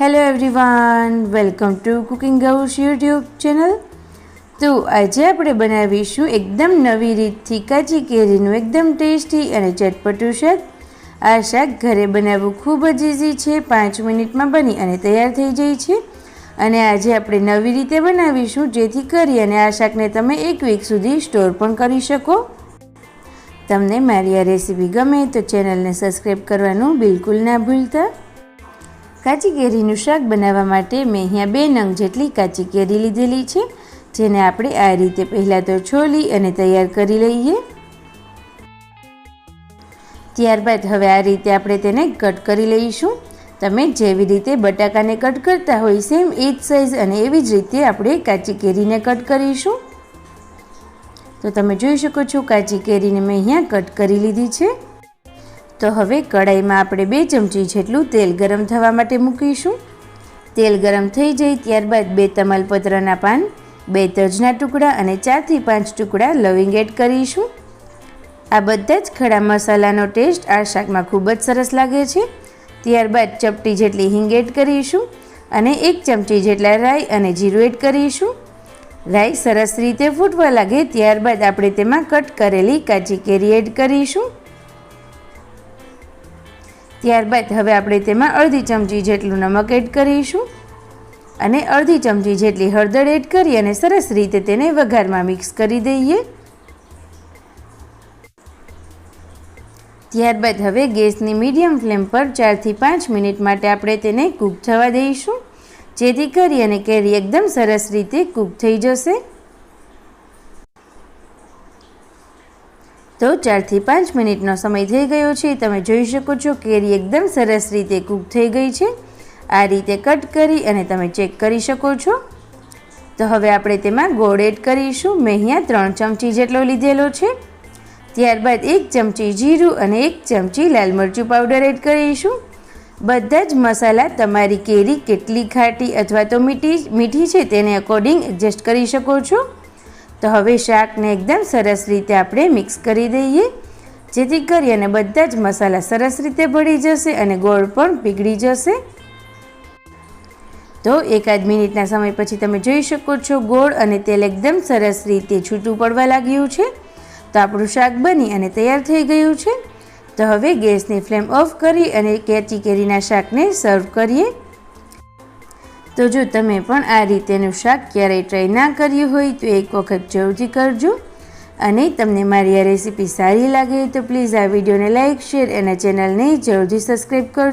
Hello everyone welcome to cooking house YouTube channel તો આજે આપણે બનાવીશું એકદમ નવી રીતથી કાચી કેરીનું એકદમ ટેસ્ટી અને ચટપટું શાક. આ શાક ઘરે બનાવવું ખૂબ જ ઇઝી છે, પાંચ મિનિટમાં બની અને તૈયાર થઈ જાય છે. અને આજે આપણે નવી રીતે બનાવીશું, જેથી કરી અને આ શાકને તમે એક વીક સુધી સ્ટોર પણ કરી શકો. તમને મારી આ રેસીપી ગમે તો ચેનલને સબસ્ક્રાઈબ કરવાનું બિલકુલ ના ભૂલતા. કાચી કેરીનું શાક બનાવવા માટે મેં અહીંયા બે નંગ જેટલી કાચી કેરી લીધેલી છે, જેને આપણે આ રીતે પહેલાં તો છોલી અને તૈયાર કરી લઈએ. ત્યારબાદ હવે આ રીતે આપણે તેને કટ કરી લઈશું. તમે જેવી રીતે બટાકાને કટ કરતા હોય સેમ એ જ સાઈઝ અને એવી જ રીતે આપણે કાચી કેરીને કટ કરીશું. તો તમે જોઈ શકો છો, કાચી કેરીને મેં અહીંયા કટ કરી લીધી છે. તો હવે કડાઈમાં આપણે બે ચમચી જેટલું તેલ ગરમ થવા માટે મૂકીશું. તેલ ગરમ થઈ જાય ત્યારબાદ બે તમાલપત્રના પાન, બે તજના ટુકડા અને ચારથી પાંચ ટુકડા લવિંગ એડ કરીશું. આ બધા જ ખડા મસાલાનો ટેસ્ટ આ શાકમાં ખૂબ જ સરસ લાગે છે. ત્યારબાદ ચપટી જેટલી હિંગ એડ કરીશું અને એક ચમચી જેટલા રાઈ અને જીરું એડ કરીશું. રાઈ સરસ રીતે ફૂટવા લાગે ત્યારબાદ આપણે તેમાં કટ કરેલી કાચી કેરી એડ કરીશું. ત્યારબાદ હવે આપણે તેમાં અડધી ચમચી જેટલું નમક એડ કરીશું અને અડધી ચમચી જેટલી હળદર એડ કરી અને સરસ રીતે તેને વઘારમાં મિક્સ કરી દઈએ. ત્યારબાદ હવે ગેસની મીડિયમ ફ્લેમ પર ચારથી પાંચ મિનિટ માટે આપણે તેને કૂક થવા દઈશું. જેથી કરી અને કેરી એકદમ સરસ રીતે કૂક થઈ જશે. તો ચારથી પાંચ મિનિટનો સમય થઈ ગયો છે. તમે જોઈ શકો છો કેરી એકદમ સરસ રીતે કૂક થઈ ગઈ છે. આ રીતે કટ કરી અને તમે ચેક કરી શકો છો. તો હવે આપણે તેમાં ગોળ એડ કરીશું. મેં અહીંયા ત્રણ ચમચી જેટલો લીધેલો છે. ત્યારબાદ એક ચમચી જીરું અને એક ચમચી લાલ મરચું પાવડર એડ કરીશું. બધા જ મસાલા તમારી કેરી કેટલી ખાટી અથવા તો મીઠી મીઠી છે તેને અકોર્ડિંગ એડજસ્ટ કરી શકો છો. તો હવે શાકને એકદમ સરસ રીતે આપણે મિક્સ કરી દઈએ. જેથી કરી અને બધા જ મસાલા સરસ રીતે ભળી જશે અને ગોળ પણ પીગળી જશે. તો એકાદ મિનિટના સમય પછી તમે જોઈ શકો છો ગોળ અને તેલ એકદમ સરસ રીતે છૂટું પડવા લાગ્યું છે. તો આપણું શાક બની અને તૈયાર થઈ ગયું છે. તો હવે ગેસની ફ્લેમ ઓફ કરી અને કેચી કેરીના શાકને સર્વ કરીએ. તો જો તમે પણ આ રીતેનું શાક ક્યારેય ટ્રાય ના કર્યું હોય તો એક વખત જરૂરથી કરજો. અને તમને મારી આ રેસીપી સારી લાગે તો પ્લીઝ આ વિડીયોને લાઇક શેર અને ચેનલને જરૂરથી સબસ્ક્રાઈબ કરજો.